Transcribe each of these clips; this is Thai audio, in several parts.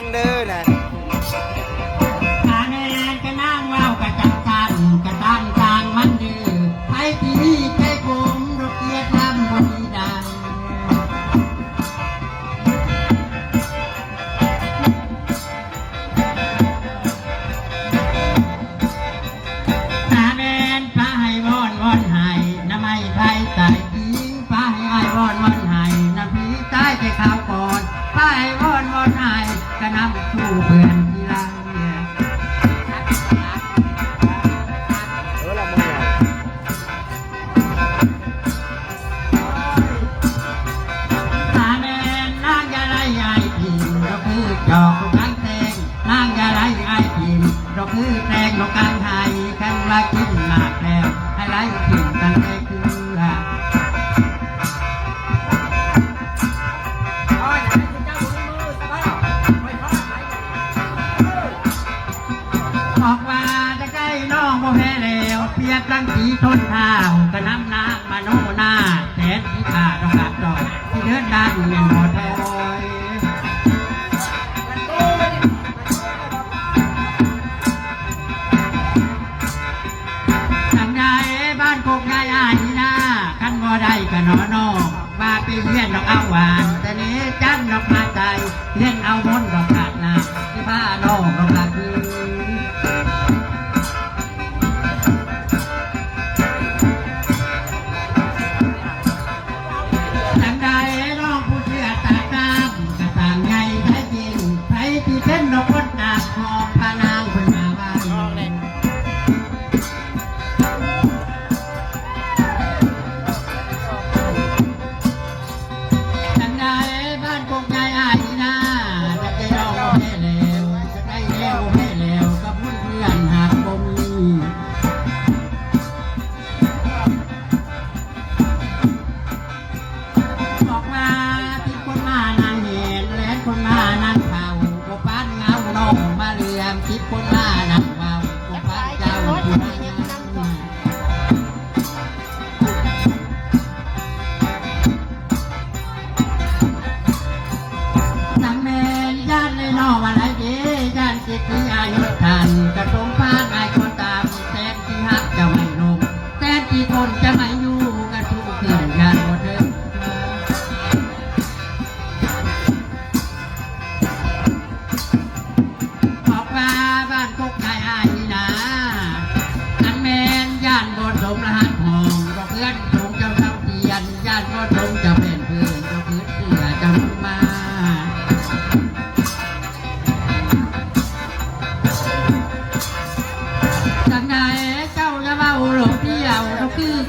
ฟังเด้อนะหาแนนก็นั่งเว้ากระจัดกันกระตั้งทางมันดื้อไอ้ที่นี่ใจผมรกเกียรติลำบนนี้ดังหาแมนพาให้วอนวอนให้น้ำไม่ไพ่ตาย นวอนให้น้ำผีตายไปข่าวก่อนพาให้วอนวอนให้ก็นำสู้เพื่อนทีหลังเนี่ยเองเนี่ยหาแมนนางยาไล่ไอ้พิมเราคือจอกกลางแตงนางยาไล่ไอ้พิมเราคือแตงลูกกลางไห้กันว่ากินหมากแล้วให้ไล่พิมตั้งแต่คือ เปียกรังสีทนเท้ากระน้ำน้ำมาโนนาแสนที่ขาดอกกาดดอกที่เดินดังเงินหอทอยทางใดบ้านโคกยายอานีนาขันบ่ได้ก็นอนอกว่าไปเพี้ยนดอกเอาหวานแต่นี้จันดอกมาใจเพี้ยนเอาบนดอก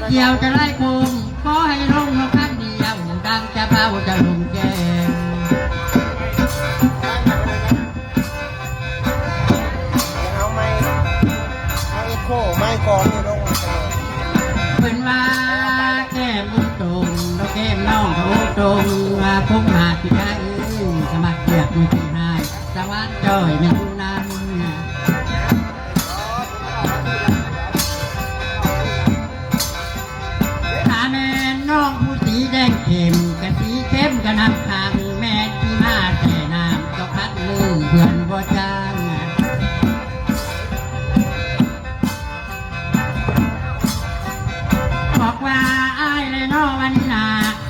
เกี่ยวจะไล่คงขอให้ลงเราข้างเดียวดังจะเบาจะลงแจงเอาไม้เอาเอ็โคไม้กองนี่ลงมาก่อนเป็นว่าแก้มตรงเราแก้มน้องเขาตรงว่าพงหาที่ได้สมัครเกียรติมีที่ให้สวัสดิ์จอยไม่รู้นั้น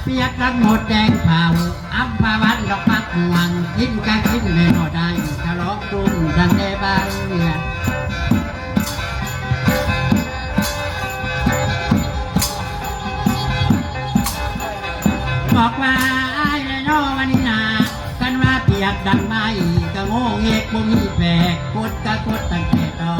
เปียกรักหมดแดงเผาอัมพาวันดอกปักหวงกินกันกินเลยนอได้ฉลองกรุงดังเดบางเนี่ยบอกว่าอ้ยเลยนอวันนากันว่าเปียกดังไม้กะโง่เงกบ่มีแปลกกดกะกดตั้งแต่ดอ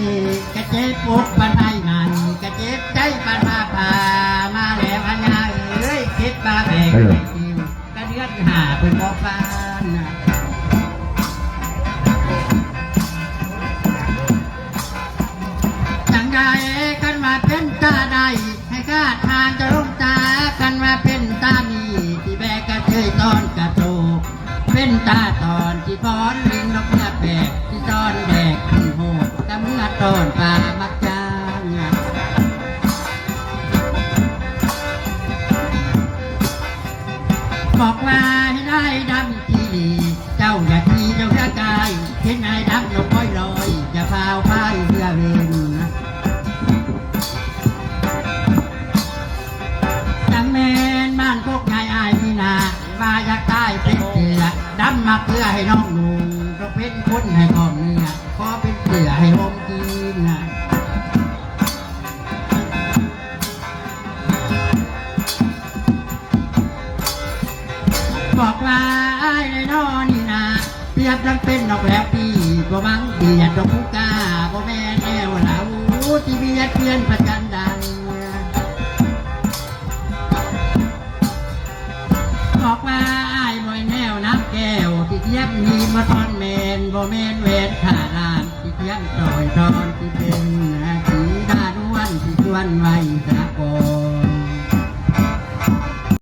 ดีกระเจ็บปุกปันไทยงานกระเจ็บใจปันมาพามาแล้วอันยาเอ้ยคิดบาแบกไม่คิวกระเดือนหาเป็นบอกฟานจังใดกันมาเป็นตาใดให้กาทางจะลงตากันมาเป็นตามีที่แบกกระเทยตอนกระโตเป็นตาตอนที่ฟ้อนลิ้นปามักจางบอกว่าให้ได้ดำทีหลีเจ้าอย่าทีเจ้าร่างกายเห็นนายดำลงค่อยลอยจะพาวพายเพื่อเรอนจังแมนบ้านพวกนายอายมีนาว่าอยากตายเป็นเสือดำมาเพื่อให้น้องหนุ่มต้เป็นคนให้ บ่มังดียดดอกผู้กาบ่แม่นแนวหลาที่เบียดเพื่อนประจันดังบอกว่าไอ้บ่แนวน้ำแก้วที่เทียบมีมาทอนแมนบ่แม่นเวทขาลานที่เทียบจอยทอนที่เป็นนาทีดานวันที่ชวนไว้สะกอน